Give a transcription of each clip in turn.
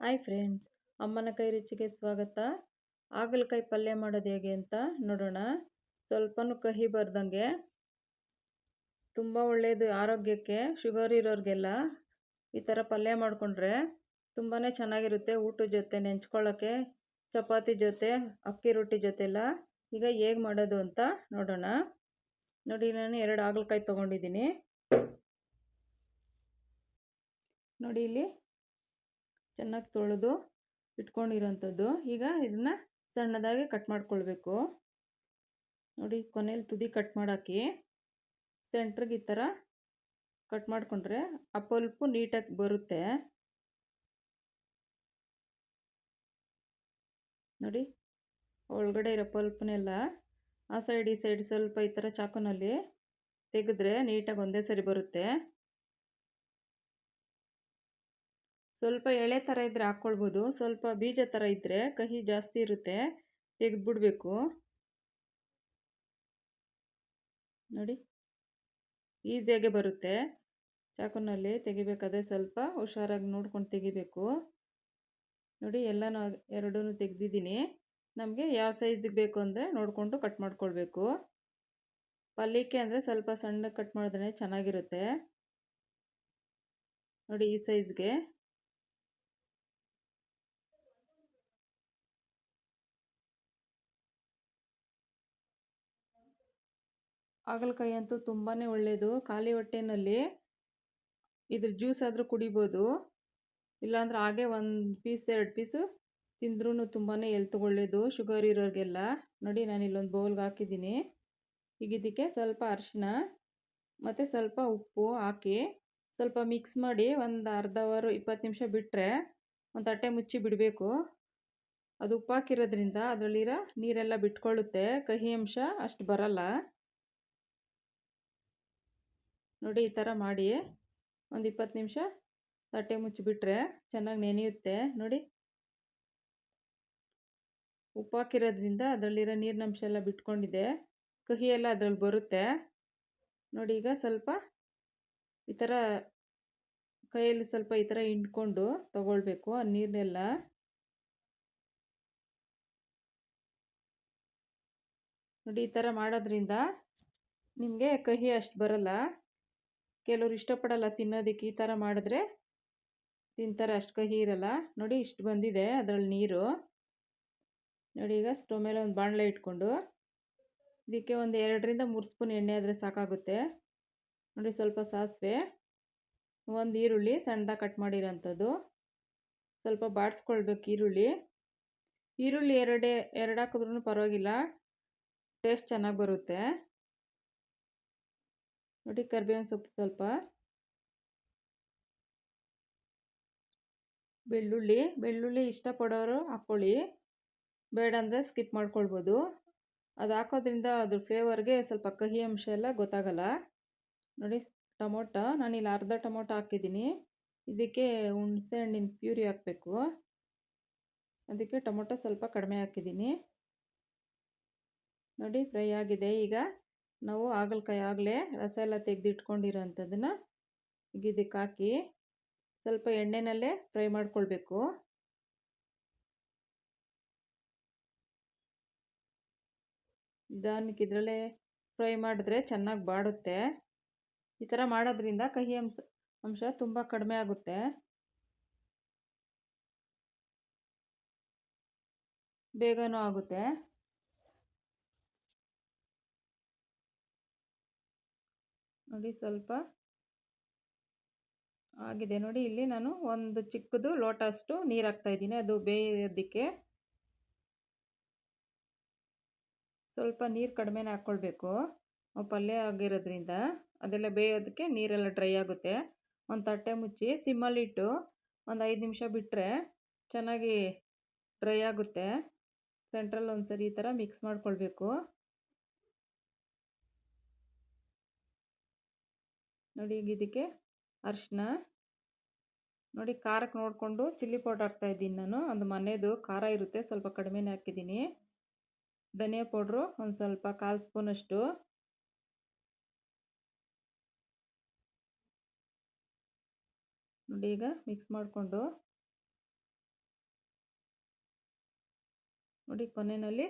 Hi friends ಅಮ್ಮನ ಕೈ ರುಚಿಗೆ ಸ್ವಾಗತ. ಹಾಗಲಕಾಯಿ ಪಲ್ಯ ಮಾಡೋದು ಹೇಗೆ ಅಂತ ನೋಡೋಣ. ಸ್ವಲ್ಪನೂ ಕಹಿ ಬರ್ದಂಗೆ. ತುಂಬ ಒಳ್ಳೆಯದು ಆರೋಗ್ಯಕ್ಕೆ ಶುಗರ್ ಇರೋರಿಗೆಲ್ಲ ಈ ಥರ ಪಲ್ಯ ಮಾಡಿಕೊಂಡ್ರೆ ತುಂಬಾ ಚೆನ್ನಾಗಿರುತ್ತೆ ಊಟದ ಜೊತೆ ನೆಂಚ್ಕೊಳ್ಳೋಕ್ಕೆ ಚಪಾತಿ ಜೊತೆ, ಅಕ್ಕಿ ರೊಟ್ಟಿ ಜೊತೆಲ್ಲ. ಈಗ ಹೇಗೆ ಮಾಡೋದು ಅಂತ ನೋಡೋಣ. ನೋಡಿ, ನಾನು ಎರಡು ಹಾಗಲಕಾಯಿ ತೊಗೊಂಡಿದ್ದೀನಿ. ನೋಡಿ ಇಲ್ಲಿ ಚೆನ್ನಾಗಿ ತೊಳೆದು ಇಟ್ಕೊಂಡಿರೋಂಥದ್ದು. ಈಗ ಇದನ್ನು ಸಣ್ಣದಾಗಿ ಕಟ್ ಮಾಡ್ಕೊಳ್ಬೇಕು. ನೋಡಿ ಕೊನೆಯಲ್ಲಿ ತುದಿ ಕಟ್ ಮಾಡಾಕಿ ಸೆಂಟ್ರಿಗೆ ಈ ಥರ ಕಟ್ ಮಾಡಿಕೊಂಡ್ರೆ ಅಪಲ್ಪು ನೀಟಾಗಿ ಬರುತ್ತೆ. ನೋಡಿ, ಒಳಗಡೆ ಇರೋ ಪಲ್ಪ್ನೆಲ್ಲ ಆ ಸೈಡ್ ಈ ಸೈಡ್ ಸ್ವಲ್ಪ ಈ ಥರ ಚಾಕುನಲ್ಲಿ ತೆಗೆದ್ರೆ ನೀಟಾಗಿ ಒಂದೇ ಸರಿ ಬರುತ್ತೆ. ಸ್ವಲ್ಪ ಎಳೆ ಥರ ಇದ್ದರೆ ಹಾಕ್ಕೊಳ್ಬೋದು ಸ್ವಲ್ಪ ಬೀಜ ಥರ ಇದ್ದರೆ ಕಹಿ ಜಾಸ್ತಿ ಇರುತ್ತೆ, ತೆಗೆದ್ಬಿಡ್ಬೇಕು. ನೋಡಿ, ಈಸಿಯಾಗೆ ಬರುತ್ತೆ. ಚಾಕುನಲ್ಲಿ ತೆಗಿಬೇಕಾದ್ರೆ ಸ್ವಲ್ಪ ಹುಷಾರಾಗಿ ನೋಡ್ಕೊಂಡು ತೆಗಿಬೇಕು. ನೋಡಿ, ಎಲ್ಲನೂ ಎರಡೂ ತೆಗೆದಿದ್ದೀನಿ. ನಮಗೆ ಯಾವ ಸೈಜಿಗೆ ಬೇಕು ಅಂದರೆ ನೋಡಿಕೊಂಡು ಕಟ್ ಮಾಡ್ಕೊಳ್ಬೇಕು. ಪಲ್ಯಕ್ಕೆ ಅಂದರೆ ಸ್ವಲ್ಪ ಸಣ್ಣ ಕಟ್ ಮಾಡಿದ್ರೆ ಚೆನ್ನಾಗಿರುತ್ತೆ. ನೋಡಿ, ಈ ಸೈಜ್ಗೆ. ಹಾಗಲಕಾಯಿ ಅಂತೂ ತುಂಬಾ ಒಳ್ಳೆಯದು ಖಾಲಿ ಹೊಟ್ಟೆನಲ್ಲಿ ಇದ್ರ ಜ್ಯೂಸ್ ಆದರೂ ಕುಡಿಬೋದು. ಇಲ್ಲಾಂದ್ರೆ ಹಾಗೆ ಒಂದು ಪೀಸ್ ಎರಡು ಪೀಸು ತಿಂದ್ರೂ ತುಂಬಾ ಎಲ್ತ್ ಒಳ್ಳೆಯದು ಶುಗರ್ ಇರೋರಿಗೆಲ್ಲ. ನೋಡಿ, ನಾನು ಇಲ್ಲೊಂದು ಬೌಲ್ಗೆ ಹಾಕಿದ್ದೀನಿ. ಈಗ ಇದಕ್ಕೆ ಸ್ವಲ್ಪ ಅರಿಶಿನ ಮತ್ತು ಸ್ವಲ್ಪ ಉಪ್ಪು ಹಾಕಿ ಸ್ವಲ್ಪ ಮಿಕ್ಸ್ ಮಾಡಿ ಒಂದು ಅರ್ಧ ಅವರು ಇಪ್ಪತ್ತು ನಿಮಿಷ ಬಿಟ್ಟರೆ ಒಂದು ತಟ್ಟೆ ಮುಚ್ಚಿ ಬಿಡಬೇಕು. ಅದು ಉಪ್ಪು ಹಾಕಿರೋದ್ರಿಂದ ಅದರಲ್ಲಿರೋ ನೀರೆಲ್ಲ ಬಿಟ್ಕೊಳ್ಳುತ್ತೆ. ಕಹಿ ಅಂಶ ಅಷ್ಟು ಬರಲ್ಲ. ನೋಡಿ ಈ ಥರ ಮಾಡಿ ಒಂದು ಇಪ್ಪತ್ತು ನಿಮಿಷ ತಟ್ಟೆ ಮುಚ್ಚಿಬಿಟ್ರೆ ಚೆನ್ನಾಗಿ ನೆನೆಯುತ್ತೆ. ನೋಡಿ. ಉಪ್ಪು ಹಾಕಿರೋದ್ರಿಂದ ಅದರಲ್ಲಿರೋ ನೀರಿನಂಶ ಎಲ್ಲ ಬಿಟ್ಕೊಂಡಿದೆ. ಕಹಿ ಎಲ್ಲ ಅದರಲ್ಲಿ ಬರುತ್ತೆ. ನೋಡಿ ಈಗ ಸ್ವಲ್ಪ ಈ ಥರ ಕೈಯಲ್ಲಿ ಸ್ವಲ್ಪ ಈ ಥರ ಹಿಂಡ್ಕೊಂಡು ತಗೊಳ್ಬೇಕು ಆ ನೀರನ್ನೆಲ್ಲ ನೋಡಿ ಈ ಥರ ಮಾಡೋದ್ರಿಂದ ನಿಮಗೆ ಕಹಿ ಅಷ್ಟು ಬರಲ್ಲ. ಕೆಲವ್ರು ಇಷ್ಟಪಡಲ್ಲ ತಿನ್ನೋದಕ್ಕೆ ಈ ಥರ ಮಾಡಿದ್ರೆ ತಿಂತಾರೆ, ಅಷ್ಟು ಕಹಿ ಇರಲ್ಲ. ನೋಡಿ ಇಷ್ಟು ಬಂದಿದೆ ಅದರಲ್ಲಿ ನೀರು. ನೋಡಿ ಈಗ ಸ್ಟವ್ ಮೇಲೆ ಒಂದು ಬಾಣಲೆ ಇಟ್ಕೊಂಡು ಇದಕ್ಕೆ ಒಂದು ಎರಡರಿಂದ ಮೂರು ಸ್ಪೂನ್ ಎಣ್ಣೆ ಆದರೆ ಸಾಕಾಗುತ್ತೆ. ನೋಡಿ ಸ್ವಲ್ಪ ಸಾಸಿವೆ, ಒಂದು ಈರುಳ್ಳಿ ಸಣ್ಣದಾಗಿ ಕಟ್ ಮಾಡಿರೋಂಥದ್ದು. ಸ್ವಲ್ಪ ಬಾಡಿಸ್ಕೊಳ್ಬೇಕು ಈರುಳ್ಳಿ. ಈರುಳ್ಳಿ ಎರಡೇ, ಎರಡು ಹಾಕಿದ್ರೂ ಪರವಾಗಿಲ್ಲ, ಟೇಸ್ಟ್ ಚೆನ್ನಾಗಿ ಬರುತ್ತೆ. ನೋಡಿ ಕರಿಬೇವಿನ ಸೊಪ್ಪು ಸ್ವಲ್ಪ. ಬೆಳ್ಳುಳ್ಳಿ ಬೆಳ್ಳುಳ್ಳಿ ಇಷ್ಟಪಡೋರು ಹಾಕ್ಕೊಳ್ಳಿ ಬೇಡ ಅಂದರೆ ಸ್ಕಿಪ್ ಮಾಡ್ಕೊಳ್ಬೋದು. ಅದು ಹಾಕೋದ್ರಿಂದ ಅದ್ರ ಫ್ಲೇವರ್ಗೆ ಸ್ವಲ್ಪ ಕಹಿ ಅಂಶ ಎಲ್ಲ ಗೊತ್ತಾಗಲ್ಲ. ನೋಡಿ ಟೊಮೊಟೊ, ನಾನಿಲ್ಲಿ ಅರ್ಧ ಟೊಮೊಟೊ ಹಾಕಿದ್ದೀನಿ. ಇದಕ್ಕೆ ಹುಣಸೆ ಹಣ್ಣಿನ ಪ್ಯೂರಿ ಹಾಕಬೇಕು. ಅದಕ್ಕೆ ಟೊಮೊಟೊ ಸ್ವಲ್ಪ ಕಡಿಮೆ ಹಾಕಿದ್ದೀನಿ. ನೋಡಿ ಫ್ರೈ ಆಗಿದೆ ಈಗ. ನಾವು ಹಾಗಲಕಾಯಿ ಆಗಲೇ ರಸ ಎಲ್ಲ ತೆಗೆದಿಟ್ಕೊಂಡಿರೋಂಥದ್ದನ್ನು ಇದಕ್ಕೆ ಹಾಕಿ ಸ್ವಲ್ಪ ಎಣ್ಣೆನಲ್ಲೇ ಫ್ರೈ ಮಾಡ್ಕೊಳ್ಬೇಕು. ನಿಧಾನಕ್ಕೆ ಇದರಲ್ಲೇ ಫ್ರೈ ಮಾಡಿದ್ರೆ ಚೆನ್ನಾಗಿ ಬಾಡುತ್ತೆ. ಈ ಥರ ಮಾಡೋದ್ರಿಂದ ಕಹಿ ಅಂಶ ಅಂಶ ತುಂಬ ಕಡಿಮೆ ಆಗುತ್ತೆ. ಬೇಗನೂ ಆಗುತ್ತೆ. ನೋಡಿ ಸ್ವಲ್ಪ ಆಗಿದೆ. ನೋಡಿ ಇಲ್ಲಿ ನಾನು ಒಂದು ಚಿಕ್ಕದು ಲೋಟ ಅಷ್ಟು ನೀರು ಹಾಕ್ತಾಯಿದ್ದೀನಿ ಅದು ಬೇಯೋದಕ್ಕೆ. ಸ್ವಲ್ಪ ನೀರು ಕಡಿಮೆನೇ ಹಾಕ್ಕೊಳ್ಬೇಕು ಪಲ್ಯ ಆಗಿರೋದ್ರಿಂದ ಅದೆಲ್ಲ ಬೇಯೋದಕ್ಕೆ ನೀರೆಲ್ಲ ಡ್ರೈ ಆಗುತ್ತೆ. ಒಂದು ತಟ್ಟೆ ಮುಚ್ಚಿ ಸಿಮ್ಮಲ್ಲಿಟ್ಟು ಒಂದು ಐದು ನಿಮಿಷ ಬಿಟ್ಟರೆ ಚೆನ್ನಾಗಿ ಡ್ರೈ ಆಗುತ್ತೆ. ಸೆಂಟ್ರಲ್ಲಿ ಒಂದು ಸರಿ ಈ ಥರ ಮಿಕ್ಸ್ ಮಾಡ್ಕೊಳ್ಬೇಕು. ನೋಡಿ ಈಗ ಇದಕ್ಕೆ ಅರಿಶಿನ ನೋಡಿ ಖಾರಕ್ಕೆ ನೋಡಿಕೊಂಡು ಚಿಲ್ಲಿ ಪೌಡ್ರ್ ಹಾಕ್ತಾಯಿದ್ದೀನಿ ನಾನು. ಒಂದು ಮನೆಯದು ಖಾರ ಇರುತ್ತೆ, ಸ್ವಲ್ಪ ಕಡಿಮೆನೇ ಹಾಕಿದ್ದೀನಿ. ಧನಿಯಾ ಪೌಡ್ರು ಒಂದು ಸ್ವಲ್ಪ ಕಾಲು ಸ್ಪೂನಷ್ಟು ನೋಡಿ ಈಗ ಮಿಕ್ಸ್ ಮಾಡಿಕೊಂಡು. ನೋಡಿ ಕೊನೆಯಲ್ಲಿ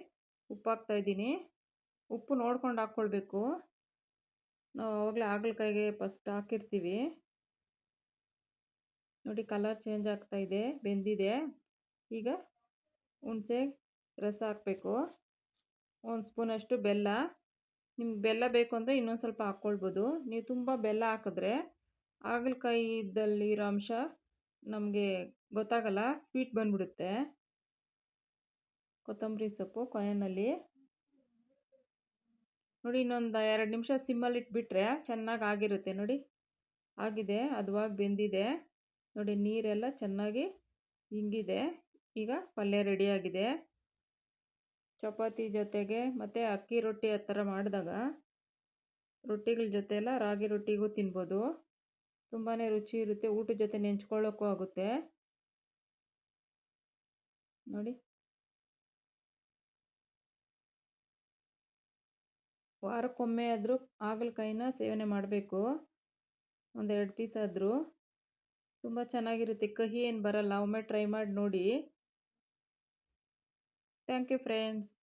ಉಪ್ಪು ಹಾಕ್ತಾಯಿದ್ದೀನಿ ಉಪ್ಪು ನೋಡ್ಕೊಂಡು ಹಾಕ್ಕೊಳ್ಬೇಕು. ನಾವು ಆವಾಗಲೇ ಹಾಗಲಕಾಯಿಗೆ ಫಸ್ಟ್ ಹಾಕಿರ್ತೀವಿ. ನೋಡಿ ಕಲರ್ ಚೇಂಜ್ ಆಗ್ತಾ ಇದೆ, ಬೆಂದಿದೆ. ಈಗ ಹುಣಸೆ ರಸ ಹಾಕಬೇಕು. ಒಂದು ಸ್ಪೂನಷ್ಟು ಬೆಲ್ಲ. ನಿಮ್ಗೆ ಬೆಲ್ಲ ಬೇಕು ಅಂದರೆ ಇನ್ನೊಂದು ಸ್ವಲ್ಪ ಹಾಕ್ಕೊಳ್ಬೋದು ನೀವು ತುಂಬ ಬೆಲ್ಲ ಹಾಕಿದ್ರೆ ಹಾಗಲಕಾಯಿದಲ್ಲಿರೋ ಅಂಶ ನಮಗೆ ಗೊತ್ತಾಗಲ್ಲ ಸ್ವೀಟ್ ಬಂದ್ಬಿಡುತ್ತೆ. ಕೊತ್ತಂಬರಿ ಸೊಪ್ಪು ಕೊನೆಯಲ್ಲಿ ನೋಡಿ ಇನ್ನೊಂದು ಎರಡು ನಿಮಿಷ ಸಿಮ್ಮಲ್ಲಿ ಇಟ್ಬಿಟ್ರೆ ಚೆನ್ನಾಗಿ ಆಗಿರುತ್ತೆ ನೋಡಿ. ಆಗಿದೆ, ಅದುವಾಗಿ ಬೆಂದಿದೆ. ನೋಡಿ ನೀರೆಲ್ಲ ಚೆನ್ನಾಗಿ ಹಿಂಗಿದೆ ಈಗ ಪಲ್ಯ ರೆಡಿಯಾಗಿದೆ ಚಪಾತಿ ಜೊತೆಗೆ ಮತ್ತು ಅಕ್ಕಿ ರೊಟ್ಟಿ ಆ ಥರ ಮಾಡಿದಾಗ ರೊಟ್ಟಿಗಳ ಜೊತೆ ಎಲ್ಲ ರಾಗಿ ರೊಟ್ಟಿಗೂ ತಿನ್ಬೋದು. ತುಂಬಾ ರುಚಿ ಇರುತ್ತೆ, ಊಟದ ಜೊತೆ ನೆಂಚ್ಕೊಳ್ಳೋಕ್ಕೂ ಆಗುತ್ತೆ. ನೋಡಿ. ವಾರಕ್ಕೊಮ್ಮೆ ಆದರೂ ಹಾಗಲಕಾಯಿನ ಸೇವನೆ ಮಾಡಬೇಕು. ಒಂದೆರಡು ಪೀಸ್ ಆದರೂ. ತುಂಬ ಚೆನ್ನಾಗಿರುತ್ತೆ. ಕಹಿ ಏನು ಬರಲ್ಲ. ಒಮ್ಮೆ ಟ್ರೈ ಮಾಡಿ ನೋಡಿ. Thank you friends